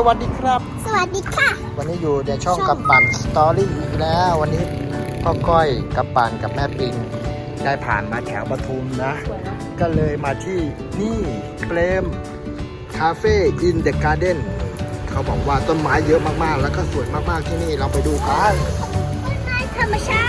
สวัสดีครับ สวัสดีค่ะ วันนี้อยู่ในช่องช่อง กับปั่นสตอรี่อีกแล้ววันนี้พ่อก้อยกับปั่นกับแม่ปิงได้ผ่านมาแถวปทุมนะก็เลยมาที่นี่เปรมคาเฟ่อินเดอะการ์เด้นเขาบอกว่าต้นไม้เยอะมากๆ แล้วก็สวยมากๆที่นี่เราไปดูกันต้นไม้ธรรมชา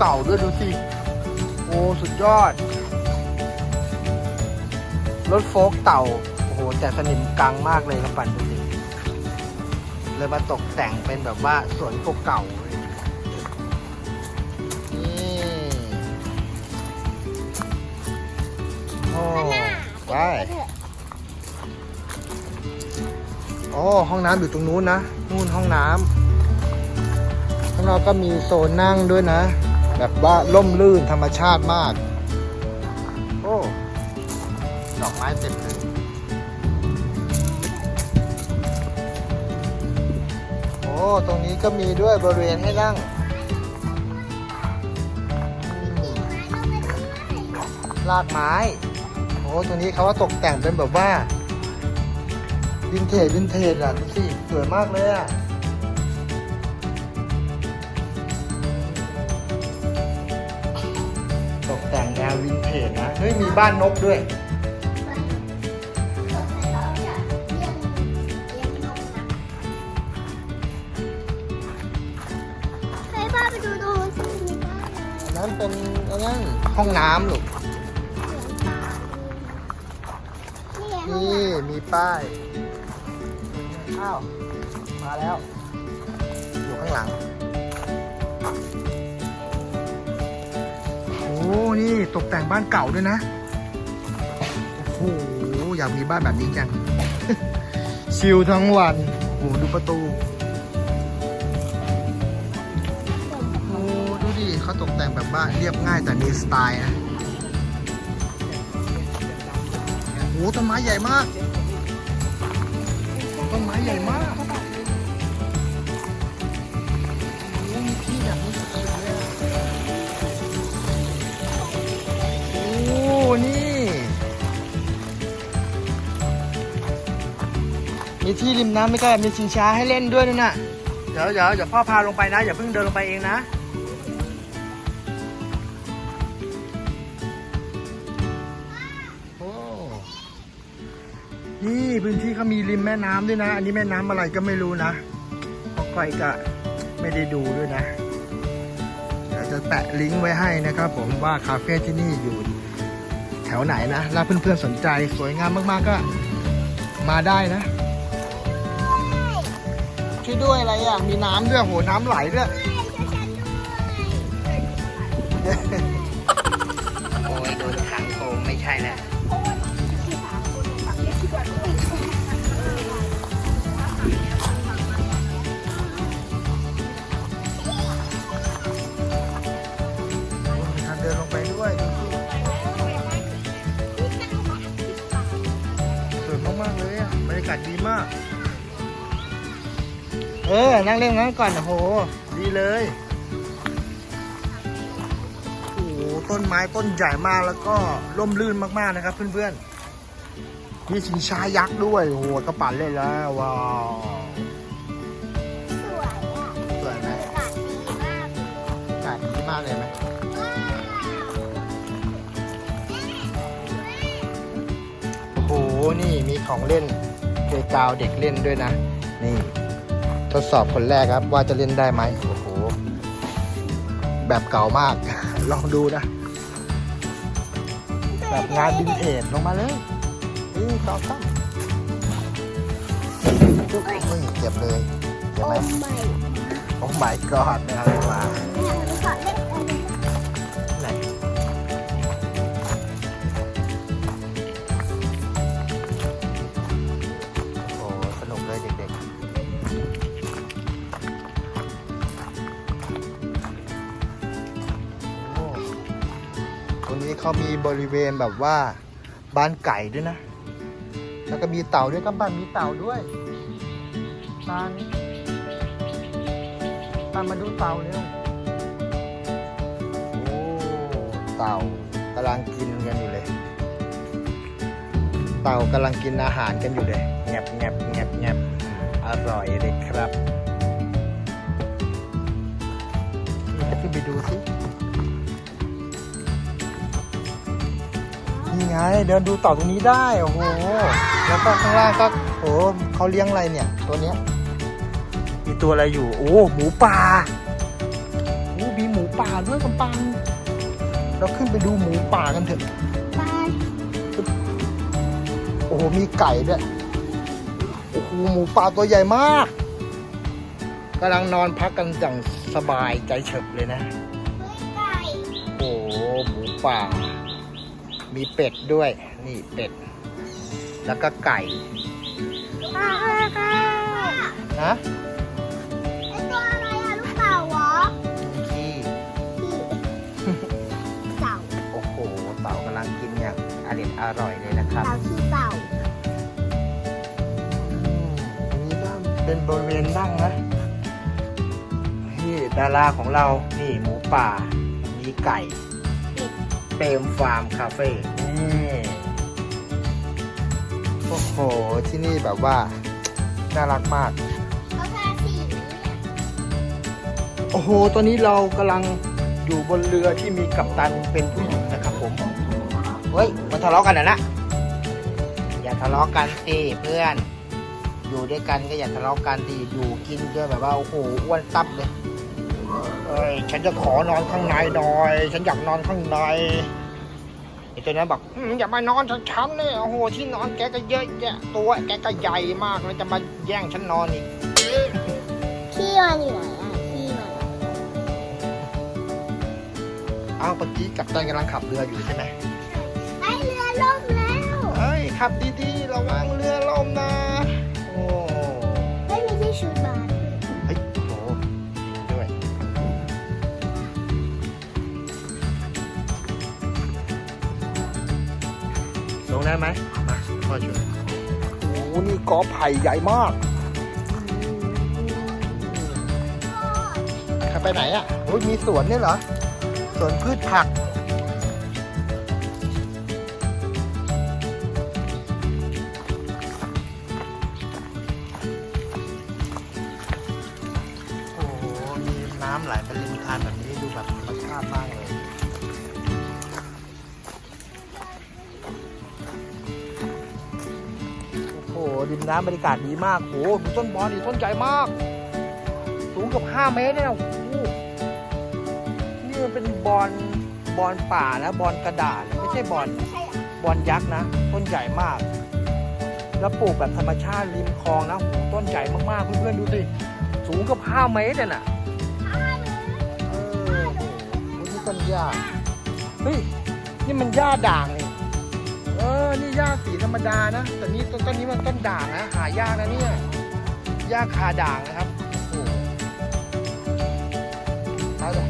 เก่าด้วยดูสิ โอ้ สุดยอด รถโฟล์กเต่า โอ้โห แต่สนิมกังมากเลยครับปั่นดูสิ เลยมาตกแต่งเป็นแบบว่าสวนเก่าๆเลนี่โอ้ไปโอ้ห้องน้ำอยู่ตรงนู้นนะ นู่นห้องน้ำข้างนอกก็มีโซนนั่งด้วยนะ แบบว่าล่มลื่นธรรมชาติมาก โอ้ ดอกไม้เต็มเลยโอ้ตรงนี้ก็มีด้วยบริเวณให้นั่งอืมลากไม้ โอ้ตรงนี้เขาว่าตกแต่งเป็นแบบว่า วินเทจวินเทจอะดูสิสวยมากเลยอะ เทจนะเฮ้ยมีบ้านนกด้วยให้พ่อไปดูตรงนู้นสิมีบ้านอะไรอันนั้นเป็นอันนั้นห้องน้ำลูก นี่ไงห้องนี่น้มีป้าย อ้าว มาแล้ว อยู่ข้างหลัง นี่ตกแต่งบ้านเก่าด้วยนะ โอ้โห อยากมีบ้านแบบนี้จัง ชิลทั้งวัน โอ้ดูประตู โอ้ ดูดิเขาตกแต่งแบบว่านเรียบง่ายแต่มีสไตล์นะ โอ้ต้นไม้ใหญ่มาก ที่ริมน้ำไม่ใช่มีชิงช้าให้เล่นด้วยนั่นน่ะ เดี๋ยวเดี๋ยวเดี๋ยวพ่อพาลงไปนะ อย่าเพิ่งเดินลงไปเองนะโอ้นี่พื้นที่เขามีริมแม่น้ำด้วยนะ อันนี้แม่น้ำอะไรก็ไม่รู้นะเพราะก้อยก็ไม่ได้ดูด้วยนะเดี๋ยวจะแปะลิงก์ไว้ให้นะครับ ผมว่าคาเฟ่ที่นี่อยู่แถวไหนนะ แล้วเพื่อนๆสนใจสวยงามมากๆก็มาได้นะ ช่วยด้วยอะไรอะ มีน้ำด้วยโหน้ำไหลด้วยโอ้ยโดนทางโกงไม่ใช่แล้ว อนั่งเล่นงั้นก่อนโอ้โห ดีเลย โอ้โห ต้นไม้ต้นใหญ่มากแล้วก็ร่มรื่นมากๆนะครับ เพื่อนๆ มีสิงช้ายักษ์ด้วย โอ้โหกระปั่นเล่นแล้ว ว้าว สวยอะมากเลยไหมโอ้โห นี่มีของเล่นเกยกาวเด็กเล่นด้วยนะ นี่ ทดสอบคนแรกครับ ว่าจะเล่นได้ไหมโอ้โห แบบเก่ามาก ลองดูนะ แบบงานวินเทจลงมาเลยนี่ต่อตั้งนี่เก็บเลยเก็บโอ้ไหมไม่โอ้ my god ไม่เอาดีกว่าเนี่ยมัน เขามีบริเวณแบบว่าบ้านไก่ด้วยนะ แล้วก็มีเต่าด้วยครับบ้านมีเต่าด้วยตาลตาลมาดูเต่าเร็วโอ้เต่ากำลังกินกันอยู่เลย เต่ากำลังกินอาหารกันอยู่เลยแงบแงบแงบแงบอร่อยเลยครับนี่จะขึ้นไปดูสิ นี่ไง เดินดูเต่าตรงนี้ได้โอ้โหแล้วก็ข้างล่างก็โอ้โหเขาเลี้ยงอะไรเนี่ย ตัวเนี้ยมีตัวอะไรอยู่ โอ้หมูป่าโอ้มีหมูป่าด้วยกำปัง เราขึ้นไปดูหมูป่ากันเถอะไปโอ้โหมีไก่ด้วยโอ้โหหมูป่าตัวใหญ่มากกำลังนอนพักกันอย่างสบายใจเฉบเลยนะไก่โอ้โหหมูป่า มีเป็ดด้วย นี่เป็ด แล้วก็ไก่ป้าป้านะไอตัวอะไรอะลูกเต่าเหรอขี้เต่าโอ้โหเต่ากำลังกินอย่างอร่อยอร่อยเลยนะครับเต่าคือเต่าอืมอันนี้ก็เป็นบริเวณนั่งนะนี่ดาราของเรา นี่หมูป่า มีไก่ เปรมฟาร์มคาเฟ่นี่โอ้โห ที่นี่แบบว่า น่ารักมาก เขาทาสีเนี่ยโอ้โห ตอนนี้เรากำลังอยู่บนเรือที่มีกัปตันเป็นผู้หญิงนะครับผม เฮ้ย มันทะเลาะกันนะนะ อย่าทะเลาะกันสิเพื่อน อยู่ด้วยกันก็อย่าทะเลาะกันดิอยู่กินก็แบบว่า โอ้โห อ้วนตับเลย เอ้ยฉันจะขอนอนข้างในหน่อย ฉันอยากนอนข้างในไอ้ตัวนั้นบอกอืมอย่ามานอนกับฉันเลยโอ้โหที่นอนแกก็เยอะแยะตัวแกก็ใหญ่มากแล้วจะมาแย่งฉันนอนอีกขี้มันอยู่ไหนอะขี้มันอะอ้าวเมื่อกี้กัปตันกำลังขับเรืออยู่ใช่ไหมไอเรือล่มแล้วเอ้ยขับดีๆระวังเรือ ลงได้ไหมมาพ่อช่วยโอ้โหนี่กอไผ่ใหญ่มากขับไปไหนอะโอ้ยมีสวนเนี่ยเหรอ สวนพืชผัก โอ้โห มีน้ำไหลเป็นริมทานแบบนี้ดูแบบธรรมชาติมากเลย ริมน้ำบรรยากาศดีมากโอ้โหดูต้นบอลดิต้นใหญ่มาก สูงเกับ5เมตรเนี่ยโอ้โหนี่มันเป็นบอลบอลป่านะบอลกระดาษไม่ใช่บอลไม่ใช่อะบอลยักษ์นะ ต้นใหญ่มาก แล้วปลูกแบบธรรมชาติริมคลองนะโหต้นใหญ่มากๆเพื่อนๆดูสิสูงเกับ5เมตรเลยน่ะเออโอ้โหนี่ต้นหญ้าเฮ้ยนี่มันหญ้าด่างนี่เอ อนี่หญ้าสีธรรมดานะแต่นี่ต้นต้นนี้มันต้นด่างนะ หายากนะเนี่ยหญ้าคาด่างนะครับโอ้โหเอาเลย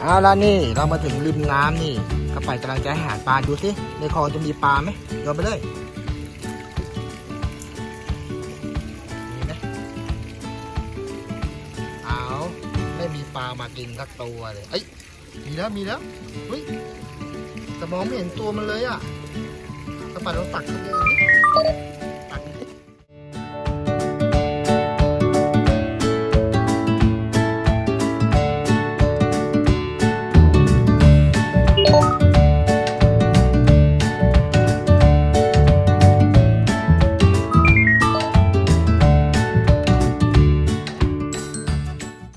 เอาละนี่เรามาถึงริมน้ำนี่กระไปกำลังจะให้อาหาปลาดูสิในคลองจะมีปลาไหมโยนไปเลยมีไหมเอาไม่มีปลามากินสักตัวเลยเอ้ย มีแล้วมีแล้วเฮ้ยแต่มองไม่เห็นตัวมันเลยอะตะปัดเราตักกันเลย